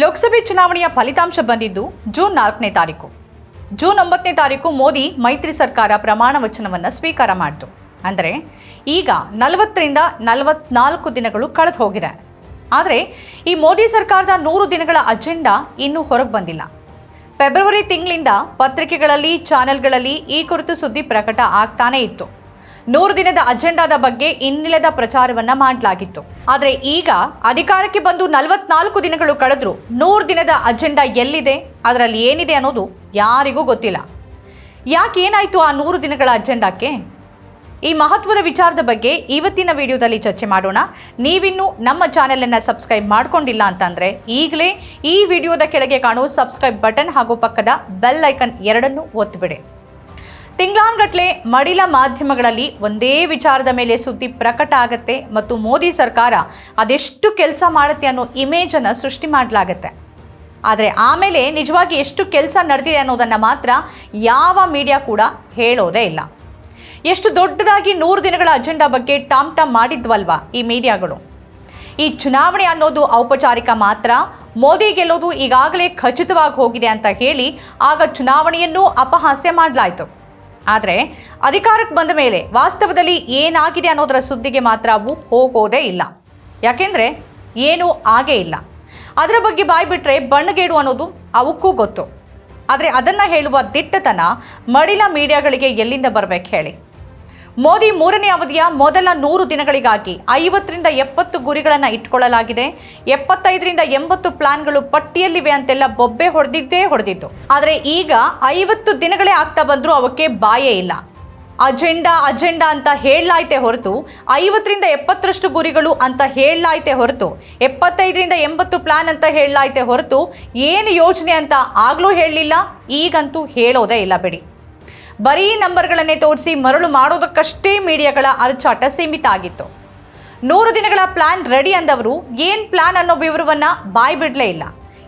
ಲೋಕಸಭೆ ಚುನಾವಣೆಯ ಫಲಿತಾಂಶ ಬಂದಿದ್ದು ಜೂನ್ ನಾಲ್ಕನೇ ತಾರೀಕು. ಜೂನ್ ಒಂಬತ್ತನೇ ತಾರೀಕು ಮೋದಿ ಮೈತ್ರಿ ಸರ್ಕಾರ ಪ್ರಮಾಣ ವಚನವನ್ನು ಸ್ವೀಕಾರ ಮಾಡಿತು. ಅಂದರೆ ಈಗ ನಲವತ್ತರಿಂದ ನಲವತ್ನಾಲ್ಕು ದಿನಗಳು ಕಳೆದು ಹೋಗಿದೆ. ಆದರೆ ಈ ಮೋದಿ ಸರ್ಕಾರದ ನೂರು ದಿನಗಳ ಅಜೆಂಡಾ ಇನ್ನೂ ಹೊರಗೆ ಬಂದಿಲ್ಲ. ಫೆಬ್ರವರಿ ತಿಂಗಳಿಂದ ಪತ್ರಿಕೆಗಳಲ್ಲಿ, ಚಾನೆಲ್ಗಳಲ್ಲಿ ಈ ಕುರಿತು ಸುದ್ದಿ ಪ್ರಕಟ ಆಗ್ತಾನೇ ಇತ್ತು. ನೂರು ದಿನದ ಅಜೆಂಡಾದ ಬಗ್ಗೆ ಇನ್ನಿಲ್ಲದ ಪ್ರಚಾರವನ್ನ ಮಾಡಲಾಗಿತ್ತು. ಆದರೆ ಈಗ ಅಧಿಕಾರಕ್ಕೆ ಬಂದು ನಲವತ್ನಾಲ್ಕು ದಿನಗಳು ಕಳೆದ್ರು ನೂರು ದಿನದ ಅಜೆಂಡಾ ಎಲ್ಲಿದೆ, ಅದರಲ್ಲಿ ಏನಿದೆ ಅನ್ನೋದು ಯಾರಿಗೂ ಗೊತ್ತಿಲ್ಲ. ಯಾಕೆ ಏನಾಯ್ತು ಆ ನೂರು ದಿನಗಳ ಅಜೆಂಡಾಕ್ಕೆ? ಈ ಮಹತ್ವದ ವಿಚಾರದ ಬಗ್ಗೆ ಇವತ್ತಿನ ವಿಡಿಯೋದಲ್ಲಿ ಚರ್ಚೆ ಮಾಡೋಣ. ನೀವಿನ್ನೂ ನಮ್ಮ ಚಾನೆಲನ್ನು ಸಬ್ಸ್ಕ್ರೈಬ್ ಮಾಡ್ಕೊಂಡಿಲ್ಲ ಅಂತಂದರೆ ಈಗಲೇ ಈ ವಿಡಿಯೋದ ಕೆಳಗೆ ಕಾಣುವ ಸಬ್ಸ್ಕ್ರೈಬ್ ಬಟನ್ ಹಾಗೂ ಪಕ್ಕದ ಬೆಲ್ ಐಕನ್ ಎರಡನ್ನೂ ಒತ್ತಿಬಿಡಿ ತಿಂಗಳಾನ್ಗಟ್ಲೆ ಮಡಿಲ ಮಾಧ್ಯಮಗಳಲ್ಲಿ ಒಂದೇ ವಿಚಾರದ ಮೇಲೆ ಸುದ್ದಿ ಪ್ರಕಟ ಆಗತ್ತೆ ಮತ್ತು ಮೋದಿ ಸರ್ಕಾರ ಅದೆಷ್ಟು ಕೆಲಸ ಮಾಡುತ್ತೆ ಅನ್ನೋ ಇಮೇಜನ್ನು ಸೃಷ್ಟಿ ಮಾಡಲಾಗತ್ತೆ. ಆದರೆ ಆಮೇಲೆ ನಿಜವಾಗಿ ಎಷ್ಟು ಕೆಲಸ ನಡೆದಿದೆ ಅನ್ನೋದನ್ನು ಮಾತ್ರ ಯಾವ ಮೀಡಿಯಾ ಕೂಡ ಹೇಳೋದೇ ಇಲ್ಲ. ಎಷ್ಟು ದೊಡ್ಡದಾಗಿ ನೂರು ದಿನಗಳ ಅಜೆಂಡಾ ಬಗ್ಗೆ ಟಾಮ್ ಟಾಮ್ ಮಾಡಿದ್ವಲ್ವ ಈ ಮೀಡಿಯಾಗಳು? ಈ ಚುನಾವಣೆ ಅನ್ನೋದು ಔಪಚಾರಿಕ ಮಾತ್ರ, ಮೋದಿ ಗೆಲ್ಲೋದು ಈಗಾಗಲೇ ಖಚಿತವಾಗಿ ಹೋಗಿದೆ ಅಂತ ಹೇಳಿ ಆಗ ಚುನಾವಣೆಯನ್ನೂ ಅಪಹಾಸ್ಯ ಮಾಡಲಾಯಿತು. ಆದರೆ ಅಧಿಕಾರಕ್ಕೆ ಬಂದ ಮೇಲೆ ವಾಸ್ತವದಲ್ಲಿ ಏನಾಗಿದೆ ಅನ್ನೋದರ ಸುದ್ದಿಗೆ ಮಾತ್ರ ಅವು ಹೋಗೋದೇ ಇಲ್ಲ. ಯಾಕೆಂದರೆ ಏನೂ ಆಗೇ ಇಲ್ಲ. ಅದರ ಬಗ್ಗೆ ಬಾಯಿ ಬಿಟ್ಟರೆ ಬಣ್ಣಗೇಡು ಅನ್ನೋದು ಅವಕ್ಕೂ ಗೊತ್ತು. ಆದರೆ ಅದನ್ನು ಹೇಳುವ ದಿಟ್ಟತನ ಮಡಿಲ ಮೀಡಿಯಾಗಳಿಗೆ ಎಲ್ಲಿಂದ ಬರಬೇಕು ಹೇಳಿ. ಮೋದಿ ಮೂರನೇ ಅವಧಿಯ ಮೊದಲ ನೂರು ದಿನಗಳಿಗಾಗಿ ಐವತ್ತರಿಂದ ಎಪ್ಪತ್ತು ಗುರಿಗಳನ್ನು ಇಟ್ಕೊಳ್ಳಲಾಗಿದೆ. ಎಪ್ಪತ್ತೈದರಿಂದ ಎಂಬತ್ತು ಪ್ಲಾನ್ಗಳು ಪಟ್ಟಿಯಲ್ಲಿವೆ ಅಂತೆಲ್ಲ ಬೊಬ್ಬೆ ಹೊಡೆದಿದ್ದೇ ಹೊಡೆದಿತ್ತು. ಆದರೆ ಈಗ ಐವತ್ತು ದಿನಗಳೇ ಆಗ್ತಾ ಬಂದರೂ ಅವಕ್ಕೆ ಬಾಯೇ ಇಲ್ಲ. ಅಜೆಂಡಾ ಅಜೆಂಡಾ ಅಂತ ಹೇಳಲಾಯ್ತೆ ಹೊರತು ಐವತ್ತರಿಂದ ಎಪ್ಪತ್ತರಷ್ಟು ಗುರಿಗಳು ಅಂತ ಹೇಳಲಾಯ್ತೆ ಹೊರತು ಎಪ್ಪತ್ತೈದರಿಂದ ಎಂಬತ್ತು ಪ್ಲಾನ್ ಅಂತ ಹೇಳಲಾಯ್ತೆ ಹೊರತು ಏನು ಯೋಜನೆ ಅಂತ ಆಗಲೂ ಹೇಳಲಿಲ್ಲ ಈಗಂತೂ ಹೇಳೋದೇ ಇಲ್ಲ ಬಿಡಿ. ಬರೀ ನಂಬರ್ಗಳನ್ನೇ ತೋರಿಸಿ ಮರಳು ಮಾಡೋದಕ್ಕಷ್ಟೇ ಮೀಡಿಯಾಗಳ ಅರಚಾಟ ಸೀಮಿತ ಆಗಿತ್ತು. ನೂರು ದಿನಗಳ ಪ್ಲಾನ್ ರೆಡಿ ಅಂದವರು ಏನು ಪ್ಲಾನ್ ಅನ್ನೋ ವಿವರವನ್ನು ಬಾಯಿ ಬಿಡಲೇ ಇಲ್ಲ.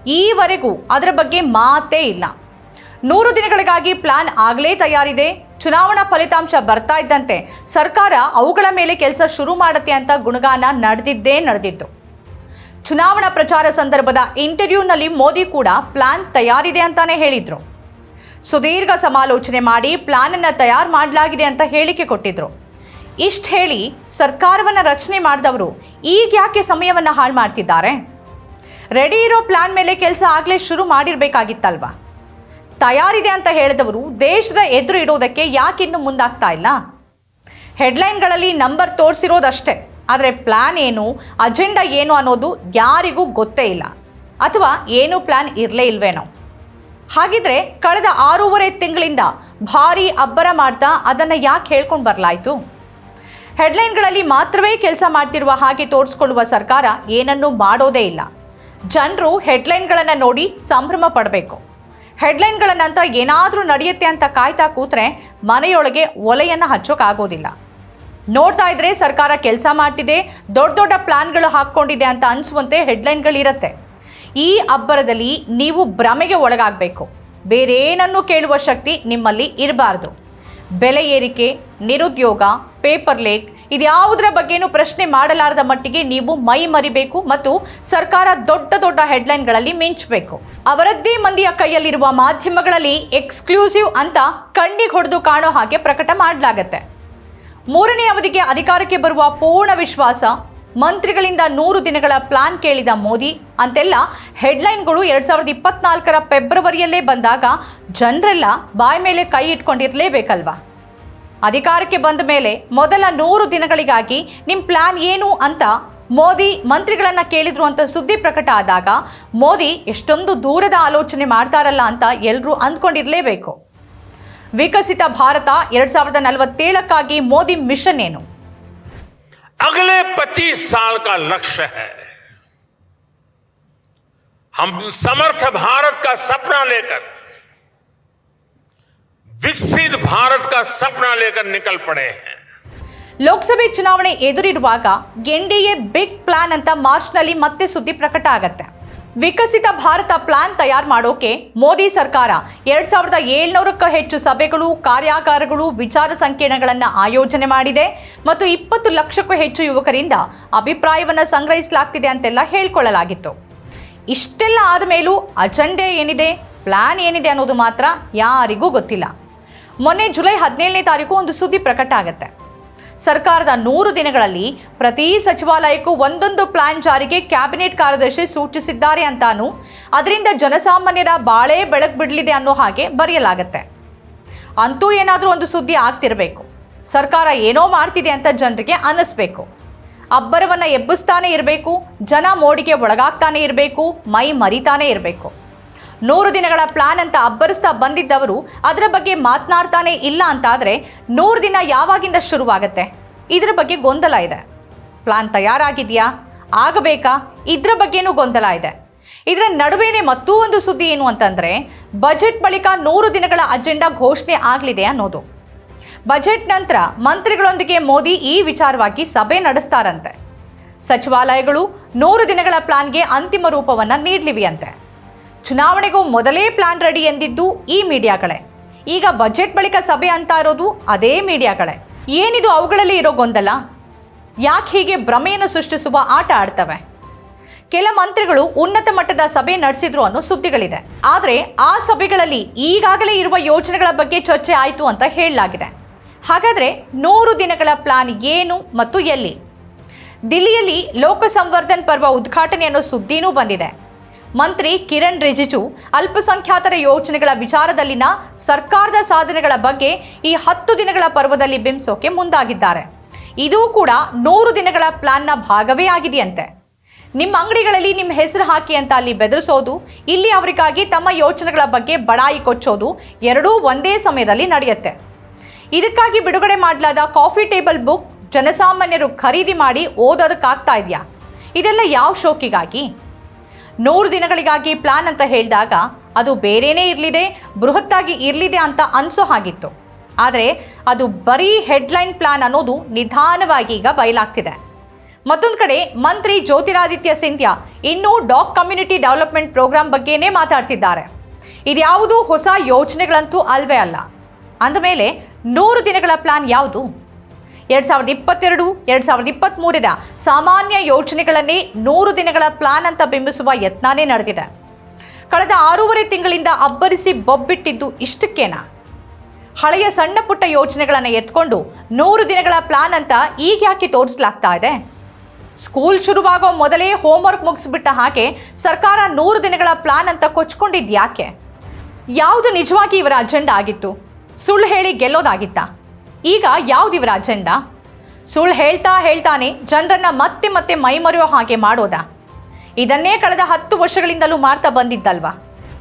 ಈವರೆಗೂ ಅದರ ಬಗ್ಗೆ ಮಾತೇ ಇಲ್ಲ. ನೂರು ದಿನಗಳಿಗಾಗಿ ಪ್ಲಾನ್ ಆಗಲೇ ತಯಾರಿದೆ. ಚುನಾವಣಾ ಫಲಿತಾಂಶ ಬರ್ತಾ ಇದ್ದಂತೆ ಸರ್ಕಾರ ಅವುಗಳ ಮೇಲೆ ಕೆಲಸ ಶುರು ಮಾಡುತ್ತೆ ಅಂತ ಗುಣಗಾನ ನಡೆದಿದ್ದೇ ನಡೆದಿತ್ತು. ಚುನಾವಣಾ ಪ್ರಚಾರ ಸಂದರ್ಭದ ಇಂಟರ್ವ್ಯೂನಲ್ಲಿ ಮೋದಿ ಕೂಡ ಪ್ಲಾನ್ ತಯಾರಿದೆ ಅಂತಾನೆ ಹೇಳಿದ್ರು. ಸುದೀರ್ಘ ಸಮಾಲೋಚನೆ ಮಾಡಿ ಪ್ಲಾನನ್ನು ತಯಾರು ಮಾಡಲಾಗಿದೆ ಅಂತ ಹೇಳಿಕೆ ಕೊಟ್ಟಿದ್ರು. ಇಷ್ಟು ಹೇಳಿ ಸರ್ಕಾರವನ್ನು ರಚನೆ ಮಾಡಿದವರು ಈಗ ಯಾಕೆ ಸಮಯವನ್ನು ಹಾಳು ಮಾಡ್ತಿದ್ದಾರೆ? ರೆಡಿ ಇರೋ ಪ್ಲಾನ್ ಮೇಲೆ ಕೆಲಸ ಆಗಲೇ ಶುರು ಮಾಡಿರಬೇಕಾಗಿತ್ತಲ್ವಾ? ತಯಾರಿದೆ ಅಂತ ಹೇಳಿದವರು ದೇಶದ ಎದುರು ಇಡೋದಕ್ಕೆ ಯಾಕೆ ಇನ್ನೂ ಮುಂದಾಗ್ತಾ ಇಲ್ಲ? ಹೆಡ್ಲೈನ್ಗಳಲ್ಲಿ ನಂಬರ್ ತೋರಿಸಿರೋದಷ್ಟೇ. ಆದರೆ ಪ್ಲಾನ್ ಏನು, ಅಜೆಂಡಾ ಏನು ಅನ್ನೋದು ಯಾರಿಗೂ ಗೊತ್ತೇ ಇಲ್ಲ. ಅಥವಾ ಏನೂ ಪ್ಲಾನ್ ಇರಲೇ ಇಲ್ವೇನೋ. ಹಾಗಿದ್ರೆ ಕಳೆದ ಆರೂವರೆ ತಿಂಗಳಿಂದ ಭಾರಿ ಅಬ್ಬರ ಮಾಡ್ತಾ ಅದನ್ನು ಯಾಕೆ ಹೇಳ್ಕೊಂಡು ಬರಲಾಯಿತು? ಹೆಡ್ಲೈನ್ಗಳಲ್ಲಿ ಮಾತ್ರವೇ ಕೆಲಸ ಮಾಡ್ತಿರುವ ಹಾಗೆ ತೋರಿಸ್ಕೊಳ್ಳುವ ಸರ್ಕಾರ ಏನನ್ನೂ ಮಾಡೋದೇ ಇಲ್ಲ. ಜನರು ಹೆಡ್ಲೈನ್ಗಳನ್ನು ನೋಡಿ ಸಂಭ್ರಮ ಪಡಬೇಕು. ಹೆಡ್ಲೈನ್ಗಳ ನಂತರ ಏನಾದರೂ ನಡೆಯುತ್ತೆ ಅಂತ ಕಾಯ್ತಾ ಕೂತ್ರೆ ಮನೆಯೊಳಗೆ ಒಲೆಯನ್ನು ಹಚ್ಚೋಕ್ಕಾಗೋದಿಲ್ಲ ನೋಡ್ತಾ ಇದ್ರೆ ಸರ್ಕಾರ ಕೆಲಸ ಮಾಡ್ತಿದೆ, ದೊಡ್ಡ ದೊಡ್ಡ ಪ್ಲಾನ್ಗಳು ಹಾಕ್ಕೊಂಡಿದೆ ಅಂತ ಅನಿಸುವಂತೆ ಹೆಡ್ಲೈನ್ಗಳಿರುತ್ತೆ. ಈ ಅಬ್ಬರದಲ್ಲಿ ನೀವು ಭ್ರಮೆಗೆ ಒಳಗಾಗಬೇಕು. ಬೇರೇನನ್ನೂ ಕೇಳುವ ಶಕ್ತಿ ನಿಮ್ಮಲ್ಲಿ ಇರಬಾರ್ದು. ಬೆಲೆ ಏರಿಕೆ, ನಿರುದ್ಯೋಗ, ಪೇಪರ್ ಲೇಕ್ ಇದ್ಯಾವುದರ ಬಗ್ಗೆನೂ ಪ್ರಶ್ನೆ ಮಾಡಲಾರದ ಮಟ್ಟಿಗೆ ನೀವು ಮೈ ಮರಿಬೇಕು ಮತ್ತು ಸರ್ಕಾರ ದೊಡ್ಡ ದೊಡ್ಡ ಹೆಡ್ಲೈನ್ಗಳಲ್ಲಿ ಮಿಂಚಬೇಕು. ಅವರದ್ದೇ ಮಂದಿಯ ಕೈಯಲ್ಲಿರುವ ಮಾಧ್ಯಮಗಳಲ್ಲಿ ಎಕ್ಸ್ಕ್ಲೂಸಿವ್ ಅಂತ ಕಣ್ಣಿಗೆ ಹೊಡೆದು ಕಾಣೋ ಹಾಗೆ ಪ್ರಕಟ ಮಾಡಲಾಗತ್ತೆ. ಮೂರನೇ ಅವಧಿಗೆ ಅಧಿಕಾರಕ್ಕೆ ಬರುವ ಪೂರ್ಣ ವಿಶ್ವಾಸ ಮಂತ್ರಿಗಳಿಂದ ನೂರು ದಿನಗಳ ಪ್ಲಾನ್ ಕೇಳಿದ ಮೋದಿ, ಅಂತೆಲ್ಲ ಹೆಡ್ಲೈನ್ಗಳು ಎರಡ್ ಸಾವಿರದ ಇಪ್ಪತ್ನಾಲ್ಕರ ಫೆಬ್ರವರಿಯಲ್ಲೇ ಬಂದಾಗ ಜನರೆಲ್ಲ ಬಾಯಿ ಮೇಲೆ ಕೈ ಇಟ್ಕೊಂಡಿರಲೇಬೇಕಲ್ವಾ? ಅಧಿಕಾರಕ್ಕೆ ಬಂದ ಮೇಲೆ ಮೊದಲ ನೂರು ದಿನಗಳಿಗಾಗಿ ನಿಮ್ಮ ಪ್ಲಾನ್ ಏನು ಅಂತ ಮೋದಿ ಮಂತ್ರಿಗಳನ್ನು ಕೇಳಿದ್ರು ಅಂತ ಸುದ್ದಿ ಪ್ರಕಟ ಆದಾಗ ಮೋದಿ ಎಷ್ಟೊಂದು ದೂರದ ಆಲೋಚನೆ ಮಾಡ್ತಾರಲ್ಲ ಅಂತ ಎಲ್ಲರೂ ಅಂದ್ಕೊಂಡಿರಲೇಬೇಕು. ವಿಕಸಿತ ಭಾರತ ಎರಡು ಸಾವಿರದ ನಲವತ್ತೇಳಕ್ಕಾಗಿ ಮೋದಿ ಮಿಷನ್ ಏನು? अगले 25 साल का लक्ष्य है हम समर्थ भारत का सपना लेकर विकसित भारत का सपना लेकर निकल पड़े हैं ಲೋಕಸಭೆ ಚುನಾವಣೆ ಎದುರಿರುವಾಗ ಎನ್ಡಿಎ ಬಿಗ್ ಪ್ಲಾನ್ ಅಂತ ಮಾರ್ಚ್ನಲ್ಲಿ ಮತ್ತೆ ಸುದ್ದಿ ಪ್ರಕಟ ಆಗತ್ತೆ ವಿಕಸಿತ ಭಾರತ ಪ್ಲಾನ್ ತಯಾರು ಮಾಡೋಕೆ ಮೋದಿ ಸರ್ಕಾರ ಎರಡ್ ಸಾವಿರದ ಏಳ್ನೂರಕ್ಕೂ ಹೆಚ್ಚು ಸಭೆಗಳು, ಕಾರ್ಯಾಗಾರಗಳು, ವಿಚಾರ ಸಂಕಿರಣಗಳನ್ನು ಆಯೋಜನೆ ಮಾಡಿದೆ ಮತ್ತು ಇಪ್ಪತ್ತು ಲಕ್ಷಕ್ಕೂ ಹೆಚ್ಚು ಯುವಕರಿಂದ ಅಭಿಪ್ರಾಯವನ್ನು ಸಂಗ್ರಹಿಸಲಾಗ್ತಿದೆ ಅಂತೆಲ್ಲ ಹೇಳ್ಕೊಳ್ಳಲಾಗಿತ್ತು. ಇಷ್ಟೆಲ್ಲ ಆದಮೇಲೂ ಅಜೆಂಡೆ ಏನಿದೆ, ಪ್ಲಾನ್ ಏನಿದೆ ಅನ್ನೋದು ಮಾತ್ರ ಯಾರಿಗೂ ಗೊತ್ತಿಲ್ಲ. ಮೊನ್ನೆ ಜುಲೈ ಹದಿನೇಳನೇ ತಾರೀಕು ಒಂದು ಸುದ್ದಿ ಪ್ರಕಟ ಆಗುತ್ತೆ. ಸರ್ಕಾರದ ನೂರು ದಿನಗಳಲ್ಲಿ ಪ್ರತಿ ಸಚಿವಾಲಯಕ್ಕೂ ಒಂದೊಂದು ಪ್ಲಾನ್ ಜಾರಿಗೆ ಕ್ಯಾಬಿನೆಟ್ ಕಾರ್ಯದರ್ಶಿ ಸೂಚಿಸಿದ್ದಾರೆ ಅಂತಾನು ಅದರಿಂದ ಜನಸಾಮಾನ್ಯರ ಬಾಳೆ ಬೆಳಕು ಬಿಡಲಿದೆ ಅನ್ನೋ ಹಾಗೆ ಬರೆಯಲಾಗತ್ತೆ. ಅಂತೂ ಏನಾದರೂ ಒಂದು ಸುದ್ದಿ ಆಗ್ತಿರಬೇಕು. ಸರ್ಕಾರ ಏನೋ ಮಾಡ್ತಿದೆ ಅಂತ ಜನರಿಗೆ ಅನ್ನಿಸ್ಬೇಕು. ಅಬ್ಬರವನ್ನು ಎಬ್ಬಿಸ್ತಾನೆ ಇರಬೇಕು, ಜನ ಮೋಡಿಗೆ ಒಳಗಾಗ್ತಾನೆ ಇರಬೇಕು, ಮೈ ಮರಿತಾನೆ ಇರಬೇಕು. ನೂರು ದಿನಗಳ ಪ್ಲಾನ್ ಅಂತ ಅಬ್ಬರಿಸ್ತಾ ಬಂದಿದ್ದವರು ಅದರ ಬಗ್ಗೆ ಮಾತನಾಡ್ತಾನೆ ಇಲ್ಲ ಅಂತಾದರೆ ನೂರು ದಿನ ಯಾವಾಗಿಂದ ಶುರುವಾಗತ್ತೆ? ಇದರ ಬಗ್ಗೆ ಗೊಂದಲ ಇದೆ. ಪ್ಲಾನ್ ತಯಾರಾಗಿದೆಯಾ? ಆಗಬೇಕಾ? ಇದರ ಬಗ್ಗೆನೂ ಗೊಂದಲ ಇದೆ. ಇದರ ನಡುವೆನೇ ಮತ್ತೂ ಒಂದು ಸುದ್ದಿ ಏನು ಅಂತಂದರೆ, ಬಜೆಟ್ ಬಳಿಕ ನೂರು ದಿನಗಳ ಅಜೆಂಡಾ ಘೋಷಣೆ ಆಗಲಿದೆ ಅನ್ನೋದು. ಬಜೆಟ್ ನಂತರ ಮಂತ್ರಿಗಳೊಂದಿಗೆ ಮೋದಿ ಈ ವಿಚಾರವಾಗಿ ಸಭೆ ನಡೆಸ್ತಾರಂತೆ. ಸಚಿವಾಲಯಗಳು ನೂರು ದಿನಗಳ ಪ್ಲಾನ್ಗೆ ಅಂತಿಮ ರೂಪವನ್ನು ನೀಡಲಿವೆಯಂತೆ. ಚುನಾವಣೆಗೂ ಮೊದಲೇ ಪ್ಲಾನ್ ರೆಡಿ ಎಂದಿದ್ದು ಈ ಮೀಡಿಯಾಗಳೇ. ಈಗ ಬಜೆಟ್ ಬಳಿಕ ಸಭೆ ಅಂತ ಇರೋದು ಅದೇ ಮೀಡಿಯಾಗಳೇ. ಏನಿದು ಅವುಗಳಲ್ಲಿ ಇರೋ ಗೊಂದಲ? ಯಾಕೆ ಹೀಗೆ ಭ್ರಮೆಯನ್ನು ಸೃಷ್ಟಿಸುವ ಆಟ ಆಡ್ತವೆ? ಕೆಲ ಮಂತ್ರಿಗಳು ಉನ್ನತ ಮಟ್ಟದ ಸಭೆ ನಡೆಸಿದ್ರು ಅನ್ನೋ ಸುದ್ದಿಗಳಿದೆ. ಆದರೆ ಆ ಸಭೆಗಳಲ್ಲಿ ಈಗಾಗಲೇ ಇರುವ ಯೋಜನೆಗಳ ಬಗ್ಗೆ ಚರ್ಚೆ ಆಯಿತು ಅಂತ ಹೇಳಲಾಗಿದೆ. ಹಾಗಾದರೆ ನೂರು ದಿನಗಳ ಪ್ಲಾನ್ ಏನು ಮತ್ತು ಎಲ್ಲಿ? ದಿಲ್ಲಿಯಲ್ಲಿ ಲೋಕಸಂವರ್ಧನ್ ಪರ್ವ ಉದ್ಘಾಟನೆ ಅನ್ನೋ ಸುದ್ದಿನೂ ಬಂದಿದೆ. ಮಂತ್ರಿ ಕಿರಣ್ ರಿಜಿಜು ಅಲ್ಪಸಂಖ್ಯಾತರ ಯೋಜನೆಗಳ ವಿಚಾರದಲ್ಲಿನ ಸರ್ಕಾರದ ಸಾಧನೆಗಳ ಬಗ್ಗೆ ಈ ಹತ್ತು ದಿನಗಳ ಪರ್ವದಲ್ಲಿ ಬಿಂಬಿಸೋಕೆ ಮುಂದಾಗಿದ್ದಾರೆ. ಇದೂ ಕೂಡ ನೂರು ದಿನಗಳ ಪ್ಲಾನ್ನ ಭಾಗವೇ ಆಗಿದೆಯಂತೆ. ನಿಮ್ಮ ಅಂಗಡಿಗಳಲ್ಲಿ ನಿಮ್ಮ ಹೆಸರು ಹಾಕಿ ಅಂತ ಅಲ್ಲಿ ಬೆದರಿಸೋದು, ಇಲ್ಲಿ ಅವರಿಗಾಗಿ ತಮ್ಮ ಯೋಚನೆಗಳ ಬಗ್ಗೆ ಬಡಾಯಿ ಕೊಚ್ಚೋದು ಎರಡೂ ಒಂದೇ ಸಮಯದಲ್ಲಿ ನಡೆಯುತ್ತೆ. ಇದಕ್ಕಾಗಿ ಬಿಡುಗಡೆ ಮಾಡಲಾದ ಕಾಫಿ ಟೇಬಲ್ ಬುಕ್ ಜನಸಾಮಾನ್ಯರು ಖರೀದಿ ಮಾಡಿ ಓದೋದಕ್ಕಾಗ್ತಾ ಇದೆಯಾ? ಇದೆಲ್ಲ ಯಾವ ಶೋಕಿಗಾಗಿ? ನೂರು ದಿನಗಳಿಗಾಗಿ ಪ್ಲಾನ್ ಅಂತ ಹೇಳಿದಾಗ ಅದು ಬೇರೇನೇ ಇರಲಿದೆ, ಬೃಹತ್ತಾಗಿ ಇರಲಿದೆ ಅಂತ ಅನಿಸೋ ಹಾಗಿತ್ತು. ಆದರೆ ಅದು ಬರೀ ಹೆಡ್ಲೈನ್ ಪ್ಲಾನ್ ಅನ್ನೋದು ನಿಧಾನವಾಗಿ ಈಗ ಬಯಲಾಗ್ತಿದೆ. ಮತ್ತೊಂದು ಕಡೆ ಮಂತ್ರಿ ಜ್ಯೋತಿರಾದಿತ್ಯ ಸಿಂಧ್ಯಾ ಇನ್ನೂ ಡಾಕ್ ಕಮ್ಯುನಿಟಿ ಡೆವಲಪ್ಮೆಂಟ್ ಪ್ರೋಗ್ರಾಮ್ ಬಗ್ಗೆನೇ ಮಾತಾಡ್ತಿದ್ದಾರೆ. ಇದ್ಯಾವುದೂ ಹೊಸ ಯೋಜನೆಗಳಂತೂ ಅಲ್ವೇ ಅಲ್ಲ. ಅಂದಮೇಲೆ ನೂರು ದಿನಗಳ ಪ್ಲಾನ್ ಯಾವುದು? ಎರಡು ಸಾವಿರದ ಇಪ್ಪತ್ತೆರಡು, ಎರಡು ಸಾವಿರದ ಇಪ್ಪತ್ತ್ಮೂರರ ಸಾಮಾನ್ಯ ಯೋಜನೆಗಳನ್ನೇ ನೂರು ದಿನಗಳ ಪ್ಲಾನ್ ಅಂತ ಬಿಂಬಿಸುವ ಯತ್ನಾನೇ ನಡೆದಿದೆ. ಕಳೆದ ಆರೂವರೆ ತಿಂಗಳಿಂದ ಅಬ್ಬರಿಸಿ ಬೊಬ್ಬಿಟ್ಟಿದ್ದು ಇಷ್ಟಕ್ಕೇನಾ? ಹಳೆಯ ಸಣ್ಣ ಪುಟ್ಟ ಯೋಜನೆಗಳನ್ನು ಎತ್ಕೊಂಡು ನೂರು ದಿನಗಳ ಪ್ಲಾನ್ ಅಂತ ಈಗ ಯಾಕೆ ತೋರಿಸ್ಲಾಗ್ತಾ ಇದೆ? ಸ್ಕೂಲ್ ಶುರುವಾಗೋ ಮೊದಲೇ ಹೋಮ್ವರ್ಕ್ ಮುಗಿಸ್ಬಿಟ್ಟ ಹಾಗೆ ಸರ್ಕಾರ ನೂರು ದಿನಗಳ ಪ್ಲಾನ್ ಅಂತ ಕೊಚ್ಕೊಂಡಿದ್ದು ಯಾಕೆ? ಯಾವುದು ನಿಜವಾಗಿ ಇವರ ಅಜೆಂಡಾ ಆಗಿತ್ತು? ಸುಳ್ಳು ಹೇಳಿ ಗೆಲ್ಲೋದಾಗಿತ್ತಾ? ಈಗ ಯಾವ್ದು ಇವರ ಅಜೆಂಡಾ? ಸುಳ್ಳು ಹೇಳ್ತಾ ಹೇಳ್ತಾನೆ ಜನರನ್ನ ಮತ್ತೆ ಮತ್ತೆ ಮೈಮರೆಯೋ ಹಾಗೆ ಮಾಡೋದಾ. ಇದನ್ನೇ ಕಳೆದ ಹತ್ತು ವರ್ಷಗಳಿಂದಲೂ ಮಾಡ್ತಾ ಬಂದಿದ್ದಲ್ವಾ?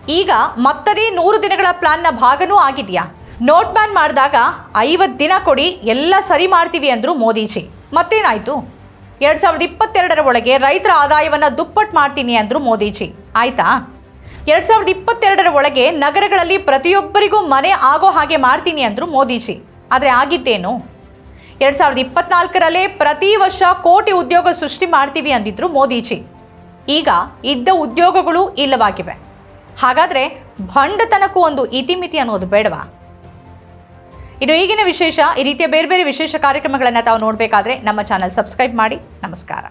ಈಗ ಮತ್ತದೇ ನೂರು ದಿನಗಳ ಪ್ಲಾನ್ನ ಭಾಗನೂ ಆಗಿದೆಯಾ? ನೋಟ್ ಬ್ಯಾನ್ ಮಾಡಿದಾಗ ಐವತ್ತು ದಿನ ಕೊಡಿ, ಎಲ್ಲ ಸರಿ ಮಾಡ್ತೀವಿ ಅಂದ್ರು ಮೋದಿಜಿ. ಮತ್ತೇನಾಯ್ತು? ಎರಡು ಸಾವಿರದ ಇಪ್ಪತ್ತೆರಡರ ಒಳಗೆ ರೈತರ ಆದಾಯವನ್ನು ದುಪ್ಪಟ್ಟು ಮಾಡ್ತೀನಿ ಅಂದ್ರು ಮೋದಿಜಿ. ಆಯ್ತಾ? ಎರಡು ಸಾವಿರದ ಇಪ್ಪತ್ತೆರಡರ ಒಳಗೆ ನಗರಗಳಲ್ಲಿ ಪ್ರತಿಯೊಬ್ಬರಿಗೂ ಮನೆ ಆಗೋ ಹಾಗೆ ಮಾಡ್ತೀನಿ ಅಂದ್ರು ಮೋದಿಜಿ. ಆದರೆ ಆಗಿದ್ದೇನು ಎರಡು ಸಾವಿರದ ಇಪ್ಪತ್ನಾಲ್ಕರಲ್ಲೇ ಪ್ರತಿ ವರ್ಷ ಕೋಟಿ ಉದ್ಯೋಗ ಸೃಷ್ಟಿ ಮಾಡ್ತೀವಿ ಅಂದಿದ್ರು ಮೋದಿಜಿ. ಈಗ ಇದ್ದ ಉದ್ಯೋಗಗಳು ಇಲ್ಲವಾಗಿವೆ. ಹಾಗಾದರೆ ಭಂಡತನಕ್ಕೂ ಒಂದು ಇತಿಮಿತಿ ಅನ್ನೋದು ಬೇಡವಾ? ಇದು ಈಗಿನ ವಿಶೇಷ, ಈ ರೀತಿಯ ಬೇರೆ ಬೇರೆ ವಿಶೇಷ ಕಾರ್ಯಕ್ರಮಗಳನ್ನು ತಾವು ನೋಡಬೇಕಾದ್ರೆ ನಮ್ಮ ಚಾನಲ್ ಸಬ್ಸ್ಕ್ರೈಬ್ ಮಾಡಿ. ನಮಸ್ಕಾರ.